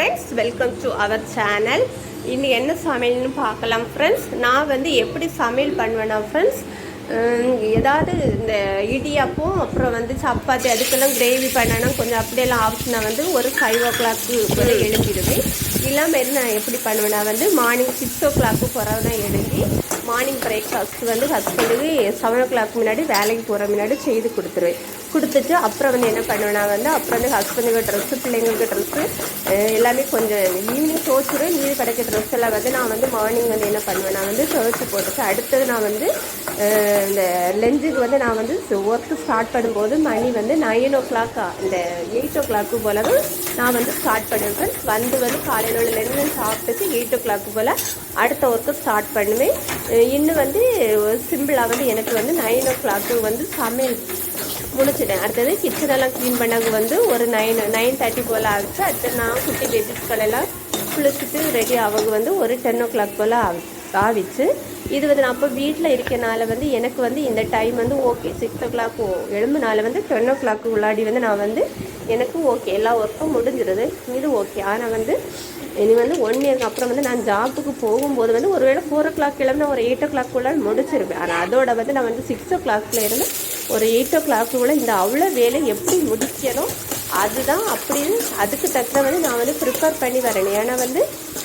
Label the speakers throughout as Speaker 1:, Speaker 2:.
Speaker 1: Friends welcome to our channel இன்னும் என்ன சமையல்னு பார்க்கலாம் ஃப்ரெண்ட்ஸ் நான் வந்து எப்படி சமையல் பண்ணுவேன்னா ஃப்ரெண்ட்ஸ் ஏதாவது இந்த இடியாப்பம் அப்புறம் வந்து சப்பாத்தி அதுக்கெல்லாம் கிரேவி பண்ணணும் கொஞ்சம் அப்படியெல்லாம் ஆப்ஷனாக வந்து ஒரு ஃபைவ் ஓ கிளாக்கு கூட எழுப்பிடுவேன் இல்லாமல் நான் எப்படி பண்ணுவேன்னா வந்து மார்னிங் சிக்ஸ் ஓ கிளாக்கு பிறகு தான் எழுப்பி மார்னிங் பிரேக்ஃபாஸ்ட் வந்து ஹஸ்பண்டுக்கு செவன் ஓ கிளாக் முன்னாடி வேலைக்கு போகிற முன்னாடி செய்து கொடுத்துருவேன். கொடுத்துட்டு அப்புறம் வந்து என்ன பண்ணுவேன்னா வந்து அப்புறம் வந்து ஹஸ்பண்டுக்கு ட்ரெஸ்ஸு பிள்ளைங்களுக்கு ட்ரெஸ்ஸு எல்லாமே கொஞ்சம் ஈவினிங் துவச்சிடுவேன் மீதி கிடைக்க ட்ரெஸ் எல்லாம் வந்து நான் வந்து மார்னிங் வந்து என்ன பண்ணுவேன் நான் வந்து துவச்சி போட்டுட்டு அடுத்தது நான் வந்து இந்த லஞ்சுக்கு வந்து நான் வந்து ஒர்க்கு ஸ்டார்ட் பண்ணும்போது மணி வந்து நைன் ஓ கிளாக்கா இந்த எயிட் ஓ கிளாக்கு போல தான் நான் வந்து ஸ்டார்ட் பண்ணுவேன் வந்து வந்து காலையில் உள்ள லஞ்சு சாப்பிட்டுட்டு எயிட் ஓ கிளாக்கு போல் அடுத்த ஒர்க்கு ஸ்டார்ட் பண்ணுவேன். இன்னும் வந்து சிம்பிளாக வந்து எனக்கு வந்து நைன் ஓ கிளாக்கு வந்து சமையல் முடிச்சிட்டேன். அடுத்தது கிச்சனெல்லாம் க்ளீன் பண்ணாங்க வந்து ஒரு நைன் நைன் தேர்ட்டி போல் ஆகுச்சு அடுத்து நான் குட்டி பேபிஸ்கள் எல்லாம் குளிச்சுட்டு ரெடி ஆக வந்து ஒரு டென் ஓ கிளாக் போல் ஆவி ஆவிச்சு இது வந்து நான் அப்போ வீட்டில் இருக்கனால வந்து எனக்கு வந்து இந்த டைம் வந்து ஓகே சிக்ஸ் ஓ கிளாக் எழும்புனால வந்து டென் ஓ கிளாக்கு உள்ளாடி வந்து நான் வந்து எனக்கும் ஓகே எல்லா ஒர்க்கும் முடிஞ்சிருது. இது ஓகே ஆனால் வந்து இனி வந்து ஒன் இயர்க்கு அப்புறம் வந்து நான் ஜாப்புக்கு போகும்போது வந்து ஒருவேளை ஃபோர் ஓ கிளாக் கிளம்பி ஒரு எயிட் ஓ கிளாக்குள்ள முடிச்சிருப்பேன் ஆனால் அதோட வந்து நான் வந்து சிக்ஸ் ஓ கிளாக்ல இருந்து ஒரு எயிட் ஓ கிளாக்குள்ள இந்த அவ்வளோ வேலை எப்படி முடிக்கணும்? அதுதான் அப்படின்னு அதுக்கு தக்க வந்து நான் வந்து ப்ரிப்பேர் பண்ணி வரேன். ஏன்னா வந்து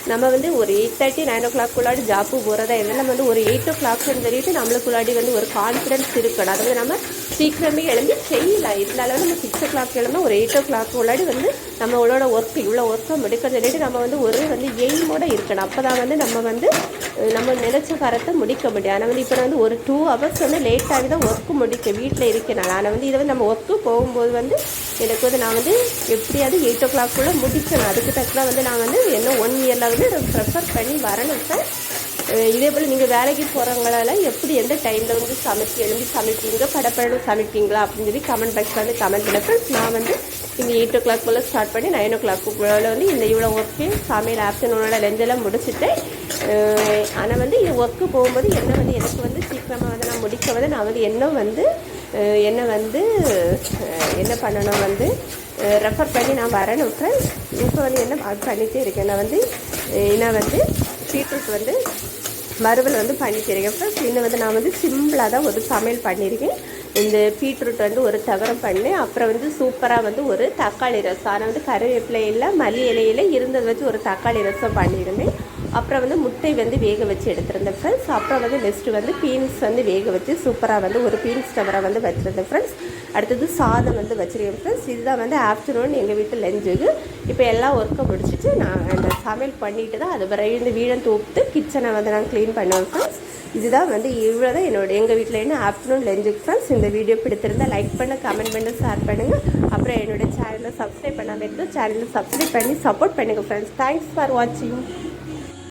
Speaker 1: நம்ம வந்து ஒரு எயிட் தேர்ட்டி நைன் ஓ கிளாக்குள்ளாடி ஜாப்பு போகிறதா இருந்தால் நம்ம வந்து ஒரு எயிட் ஓ கிளாக்னு சொல்லிட்டு நம்மளுக்குள்ளாடி வந்து ஒரு கான்ஃபிடன்ஸ் இருக்கணும். அதாவது நம்ம சீக்கிரமே எழுந்து செய்யலாம். இருந்தாலும் நம்ம சிக்ஸ் ஓ கிளாக் எழும்ப ஒரு எயிட் ஓ கிளாக் உள்ளாடி வந்து நம்மளோட ஒர்க் இவ்வளோ ஒர்க்கை முடிக்கிறது சொல்லிட்டு நம்ம வந்து ஒரு வந்து எய்மோட இருக்கணும். அப்போ தான் வந்து நம்ம வந்து நம்ம நினச்ச காரத்தை முடிக்க முடியும். ஆனால் வந்து இப்போ வந்து ஒரு டூ ஹவர்ஸ் வந்து லேட்டாகி தான் ஒர்க்கு முடிக்க வீட்டில் இருக்கனால ஆனால் வந்து இதை வந்து நம்ம ஒர்க்கு போகும்போது வந்து எனக்கு வந்து நான் வந்து எப்படியாவது எயிட் ஓ கிளாக்குள்ளே முடிக்கணும். அதுக்கு தக்க வந்து நான் வந்து என்ன ஒன் இயரில் வந்து ப்ரிஃபர் பண்ணி வரணும் சார் இதே போல் நீங்கள் வேலைக்கு போகிறவங்களால எப்படி எந்த டைமில் வந்து சமைச்சு எழுந்து சமைப்பீங்க படப்படம் சமைப்பீங்களா அப்படின்னு சொல்லி கமெண்ட் பாக்ஸில் வந்து கமெண்ட் பண்ண நான் வந்து நீங்கள் எயிட் ஓ கிளாக் போல் ஸ்டார்ட் பண்ணி நைன் ஓ கிளாக் போல் வந்து இந்த இவ்வளோ ஒர்க்கு சமையல் ஆஃப்டர்நூனோட லெஞ்செல்லாம் முடிச்சுட்டு ஆனால் வந்து இது ஒர்க்கு போகும்போது என்ன வந்து எனக்கு வந்து சீக்கிரமாக வந்து நான் முடிக்க வந்து நான் வந்து என்ன வந்து என்ன வந்து என்ன பண்ணணும் வந்து ரெஃபர் பண்ணி நான் வரணும் ஃப்ரெண்ட்ஸ் இப்போ வந்து என்ன பண்ணிகிட்டே இருக்கேன். நான் வந்து அஹ் நான் வந்து பீட்ரூட் வந்து வறுவல் வந்து பண்ணிக்கிறேன் ஃப்ரெண்ட்ஸ் இன்னும் வந்து நான் வந்து சிம்பிளாக தான் ஒரு சமையல் பண்ணியிருக்கேன். இந்த பீட்ரூட் வந்து ஒரு தகரம் பண்ணேன் அப்புறம் வந்து சூப்பராக வந்து ஒரு தக்காளி ரசம். ஆனால் வந்து கருவேப்பிலையில் மல்லி இலையில இருந்ததை வச்சு ஒரு தக்காளி ரசம் பண்ணியிருந்தேன் அப்புறம் வந்து முட்டை வந்து வேக வச்சு எடுத்திருந்தேன் ஃப்ரெண்ட்ஸ் அப்புறம் வந்து நெக்ஸ்ட்டு வந்து பீன்ஸ் வந்து வேக வச்சு சூப்பராக வந்து ஒரு பீன்ஸ் தவிர வந்து வச்சுருந்தேன் ஃப்ரெண்ட்ஸ் அடுத்தது சாதம் வந்து வச்சுருக்கேன் ஃப்ரெண்ட்ஸ் இதுதான் வந்து ஆஃப்டர்நூன் எங்கள் வீட்டு லஞ்சுக்கு இப்போ எல்லா ஒர்க்கும் முடிச்சுட்டு நான் அந்த சமையல் பண்ணிட்டு தான் அது பிறகு இந்த வீடை தூப்பிட்டு கிச்சனை வந்து நான் க்ளீன் பண்ணுவேன் ஃப்ரெண்ட்ஸ் இதுதான் வந்து இவ்வளோ தான் என்னோட எங்கள் வீட்டில் என்ன ஆஃப்டர்நூன் லஞ்சுக்கு ஃப்ரெண்ட்ஸ் இந்த வீடியோ பிடித்திருந்தால் லைக் பண்ண கமெண்ட் பண்ண ஷேர் பண்ணுங்கள் அப்புறம் என்னோட சேனலை சப்ஸ்கிரைப் பண்ணாமல் இருந்தால் சேனலை சப்ஸ்கிரைப் பண்ணி சப்போர்ட் பண்ணுங்கள் ஃப்ரெண்ட்ஸ் தேங்க்ஸ் ஃபார் வாட்சிங்